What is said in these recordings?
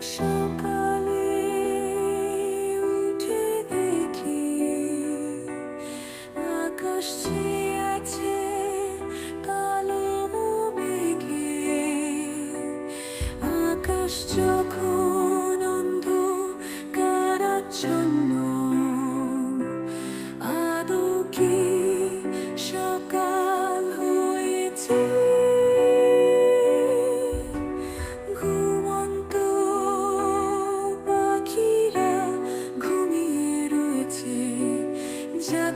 সকালে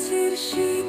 রবির আলো গাছের শীষ